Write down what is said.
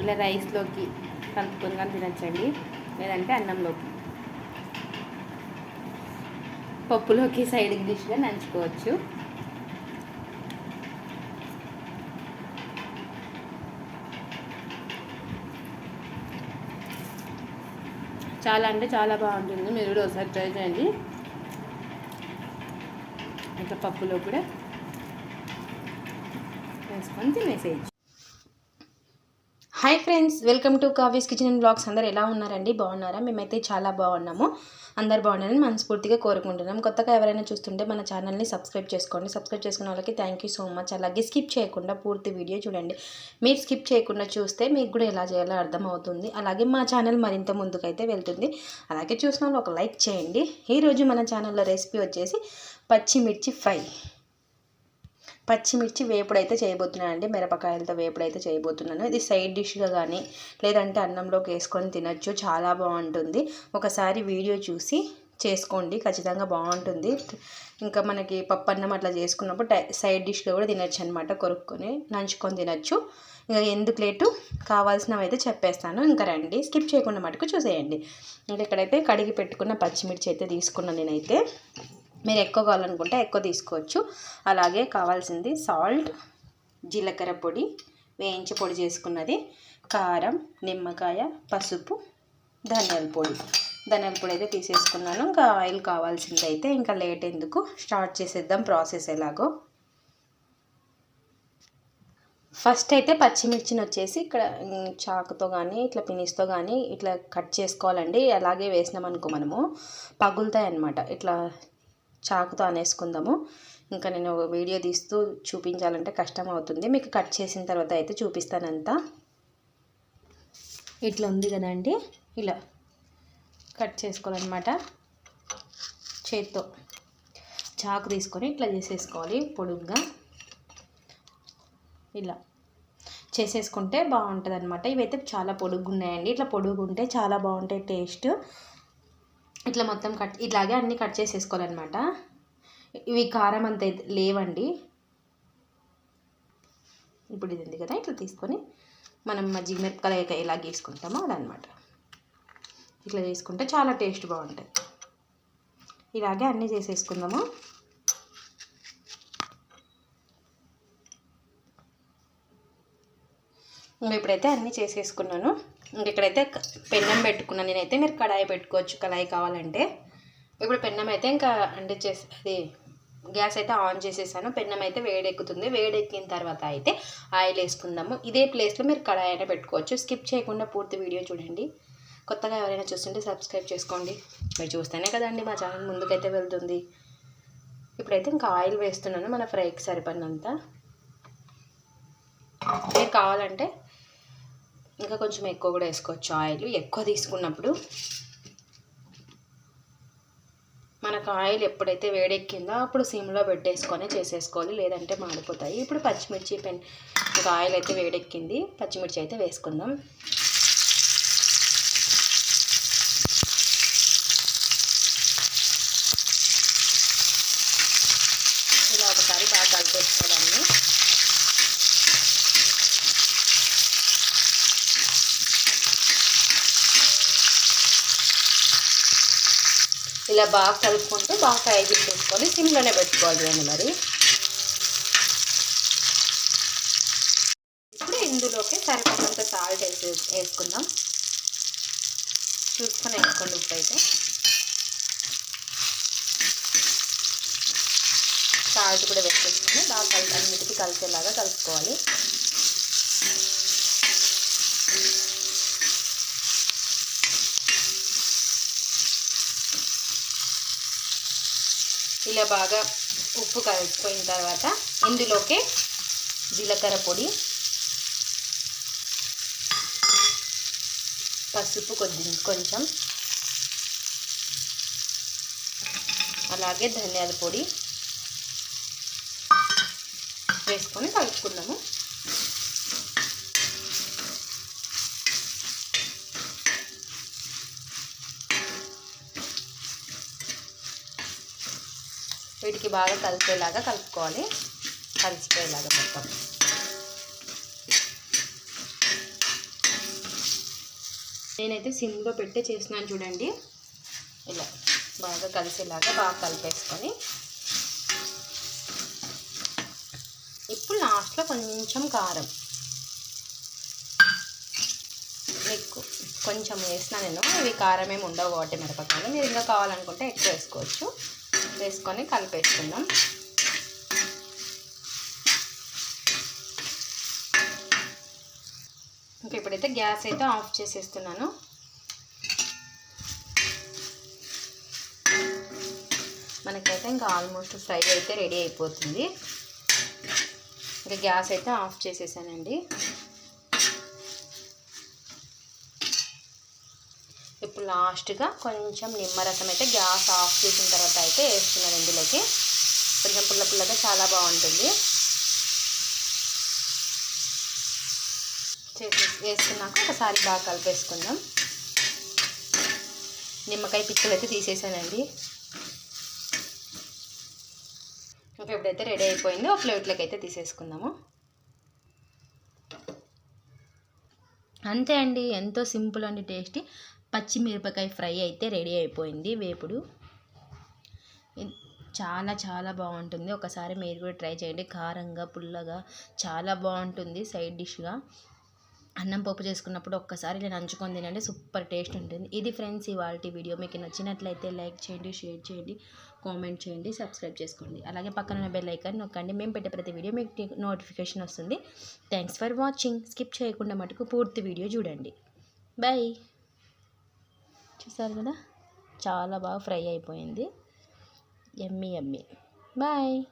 ఇలా రైస్లోకి కలుపుకొని కానీ తినచ్చండి. లేదంటే అన్నంలోకి. పప్పులోకి సైడ్కి డిష్గా నంచుకోవచ్చు. చాలా అంటే చాలా బాగుంటుంది. మీరు కూడా ఒకసారి ట్రై చేయండి. ఇంకా పప్పులో కూడా వేసుకొని తినేసేయచ్చు. Hi friends welcome to Kavya's kitchen and blogs అందరు ఎలా ఉన్నారండి? బాగున్నారా? మేమైతే చాలా బాగున్నాము. అందరు బాగున్నారని మనస్ఫూర్తిగా కోరుకుంటున్నాం. కొత్తగా ఎవరైనా చూస్తుంటే మన ఛానల్ని సబ్స్క్రైబ్ చేసుకోండి. సబ్స్క్రైబ్ చేసుకున్న వాళ్ళకి థ్యాంక్ యూ సో మచ్ అలాగే స్కిప్ చేయకుండా పూర్తి వీడియో చూడండి. మీరు స్కిప్ చేయకుండా చూస్తే మీకు కూడా ఎలా చేయాలో అర్థమవుతుంది. అలాగే మా ఛానల్ మరింత ముందుకైతే వెళ్తుంది. అలాగే చూసిన వాళ్ళు ఒక లైక్ చేయండి. ఈరోజు మన ఛానల్లో రెసిపీ వచ్చేసి పచ్చిమిర్చి ఫ్రై. పచ్చిమిర్చి వేపుడు అయితే చేయబోతున్నాను అండి మిరపకాయలతో వేపుడు అయితే చేయబోతున్నాను. ఇది సైడ్ డిష్గా కానీ లేదంటే అన్నంలోకి వేసుకొని తినచ్చు. చాలా బాగుంటుంది. ఒకసారి వీడియో చూసి చేసుకోండి. ఖచ్చితంగా బాగుంటుంది. ఇంకా మనకి పప్పు అన్నం అట్లా చేసుకున్నప్పుడు సైడ్ డిష్గా కూడా తినచ్చు అనమాట కొరుక్కొని నంచుకొని తినచ్చు. ఇంకా ఎందుకు లేటు? కావాల్సినవి అయితే చెప్పేస్తాను. ఇంకా రండి. స్కిప్ చేయకుండా మటుకు చూసేయండి. ఇంకా ఇక్కడైతే కడిగి పెట్టుకున్న పచ్చిమిర్చి అయితే తీసుకున్నాను నేనైతే. మీరు ఎక్కువ కావాలనుకుంటే ఎక్కువ తీసుకోవచ్చు. అలాగే కావాల్సింది సాల్ట్ జీలకర్ర పొడి వేయించి పొడి చేసుకున్నది కారం నిమ్మకాయ పసుపు ధనియాల పొడి. ధనియాల పొడి అయితే తీసేసుకున్నాను. ఇంకా ఆయిల్ కావాల్సింది అయితే ఇంకా లేట్ ఎందుకు? స్టార్ట్ చేసేద్దాం ప్రాసెస్ ఎలాగో. ఫస్ట్ అయితే పచ్చిమిర్చిని వచ్చేసి ఇక్కడ చాకుతో కానీ ఇట్లా పినిస్తో కానీ ఇట్లా కట్ చేసుకోవాలండి. అలాగే వేసినామనుకో మనము పగులుతాయి అన్నమాట ఇట్లా చాకుతో అనేసుకుందాము. ఇంకా నేను వీడియో తీస్తూ చూపించాలంటే కష్టం అవుతుంది మీకు కట్ చేసిన తర్వాత అయితే చూపిస్తానంతా. ఇట్లా ఉంది కదండి. ఇలా కట్ చేసుకోవాలన్నమాట. చేత్తో చాకు తీసుకొని ఇట్లా చేసేసుకోవాలి పొడుగ్గా. ఇలా చేసేసుకుంటే బాగుంటుంది అనమాట ఇవైతే చాలా పొడుగు ఉన్నాయండి ఇట్లా పొడుగు ఉంటే చాలా బాగుంటాయి టేస్ట్. ఇట్లా మొత్తం కట్ ఇట్లాగే అన్నీ కట్ చేసేసుకోవాలన్నమాట. ఇవి కారం అంత లేవండి. ఇప్పుడు ఇది ఉంది కదా ఇట్లా తీసుకొని మనం మజ్జిగ మిరపకాయ ఎలా గీసుకుంటామో అదనమాట ఇట్లా చేసుకుంటే చాలా టేస్ట్ బాగుంటుంది ఇలాగే అన్నీ చేసేసుకుందాము? ఇంకా ఇప్పుడైతే అన్నీ చేసేసుకున్నాను. ఇంక ఇక్కడైతే పెన్నం పెట్టుకున్నాను నేనైతే మీరు కడాయి పెట్టుకోవచ్చు. కడాయి కావాలంటే. ఇప్పుడు పెన్నం అయితే ఇంకా అంటే చేసి అది గ్యాస్ అయితే ఆన్ చేసేసాను. పెన్నం అయితే వేడెక్కుతుంది. వేడెక్కిన తర్వాత అయితే ఆయిల్ వేసుకుందాము. ఇదే ప్లేస్లో మీరు కడాయి అయినా పెట్టుకోవచ్చు. స్కిప్ చేయకుండా పూర్తి వీడియో చూడండి. కొత్తగా ఎవరైనా చూస్తుంటే సబ్స్క్రైబ్ చేసుకోండి. మీరు చూస్తేనే కదండి మా ఛానల్ ముందుకైతే వెళ్తుంది. ఇప్పుడైతే ఇంకా ఆయిల్ వేస్తున్నాను. మన ఫ్రైకి సరిపడినంత. మీరు కావాలంటే ఇంకా కొంచెం ఎక్కువ కూడా వేసుకోవచ్చు ఆయిల్. ఎక్కువ తీసుకున్నప్పుడు మనకు ఆయిల్ ఎప్పుడైతే వేడెక్కిందో అప్పుడు సిమ్లో పెట్టేసుకొని చేసేసుకోవాలి. లేదంటే మాడిపోతాయి. ఇప్పుడు పచ్చిమిర్చి పెన్ ఇంకా ఆయిల్ అయితే వేడెక్కింది. పచ్చిమిర్చి అయితే వేసుకుందాం. ఇలా ఒకసారి బాగా కలిపేసుకోవాలండి ఇలా బాగా కలుపుకుంటూ బాగా ఫ్రై చేసేసుకొని సిమ్లోనే పెట్టుకోవాలి అండి మరి. ఇప్పుడు ఇందులోకి సరిపడినంత సాల్ట్ వేసి వేసుకుందాం. చూసుకొని వేసుకోండి ఉప్పు అయితే సాల్ట్ కూడా వేసేసుకొని బాగా కలిపి అన్నిటికీ కలిసేలాగా కలుపుకోవాలి. ఇలా బాగా ఉప్పు కలిసిపోయిన తర్వాత ఇందులోకి జీలకర్ర పొడి పసుపు కొద్ది కొంచెం అలాగే ధనియాల పొడి వేసుకొని కలుపుకుందాము. వీటికి బాగా కలిపేలాగా కలుపుకోవాలి. కలిసిపోయేలాగా మొత్తం. నేనైతే సిమ్లో పెట్టే చేస్తున్నాను చూడండి. ఇలా బాగా కలిసేలాగా బాగా కలిపేసుకొని. ఇప్పుడు లాస్ట్లో కొంచెం కారం. మీకు కొంచెం వేసిన నేను ఇవి కారం ఏమి ఉండవు కాబట్టి మిరపకాయలు. మీరు ఇంకా కావాలనుకుంటే ఎక్కువ వేసుకోవచ్చు. వేసుకొని కలిపేసుకుందాం. ఇంకా ఇప్పుడైతే గ్యాస్ అయితే ఆఫ్ చేసేస్తున్నాను. మనకైతే ఇంకా ఆల్మోస్ట్ ఫ్రై అయితే రెడీ అయిపోతుంది. ఇంకా గ్యాస్ అయితే ఆఫ్ చేసేసానండి. లాస్ట్గా కొంచెం నిమ్మరసం అయితే గ్యాస్ ఆఫ్ చేసిన తర్వాత అయితే వేస్తున్నాను ఇందులోకి. కొంచెం పుల్ల పుల్లగా చాలా బాగుంటుంది. చేసి వేసుకున్నాక ఒకసారి బాగా కలిపేసుకుందాం. నిమ్మకాయ పిక్కలు అయితే తీసేసానండి. ఇంకా ఎప్పుడైతే రెడీ అయిపోయిందో. ఒక ప్లేట్లోకి అయితే తీసేసుకుందాము. అంతే అండి. ఎంతో సింపుల్ అండి టేస్టీ పచ్చిమిరపకాయ ఫ్రై అయితే రెడీ అయిపోయింది వేపుడు. చాలా చాలా బాగుంటుంది. ఒకసారి మీరు కూడా ట్రై చేయండి. కారంగా పుల్లగా చాలా బాగుంటుంది సైడ్ డిష్గా. అన్నం పప్పు చేసుకున్నప్పుడు ఒక్కసారి నేను నంచుకొని తినండి సూపర్ టేస్ట్ ఉంటుంది. ఇది ఫ్రెండ్స్ ఇవాళ వీడియో. మీకు నచ్చినట్లయితే లైక్ చేయండి షేర్ చేయండి కామెంట్ చేయండి సబ్స్క్రైబ్ చేసుకోండి. అలాగే పక్కన ఉన్న బెల్ ఐకాన్ నొక్కండి. మేము పెట్టే ప్రతి వీడియో మీకు నోటిఫికేషన్ వస్తుంది. థ్యాంక్స్ ఫర్ వాచింగ్ స్కిప్ చేయకుండా మటుకు పూర్తి వీడియో చూడండి. బాయ్ చూసారు కదా? చాలా బాగా ఫ్రై అయిపోయింది. ఎమ్మి ఎమ్మి బాయ్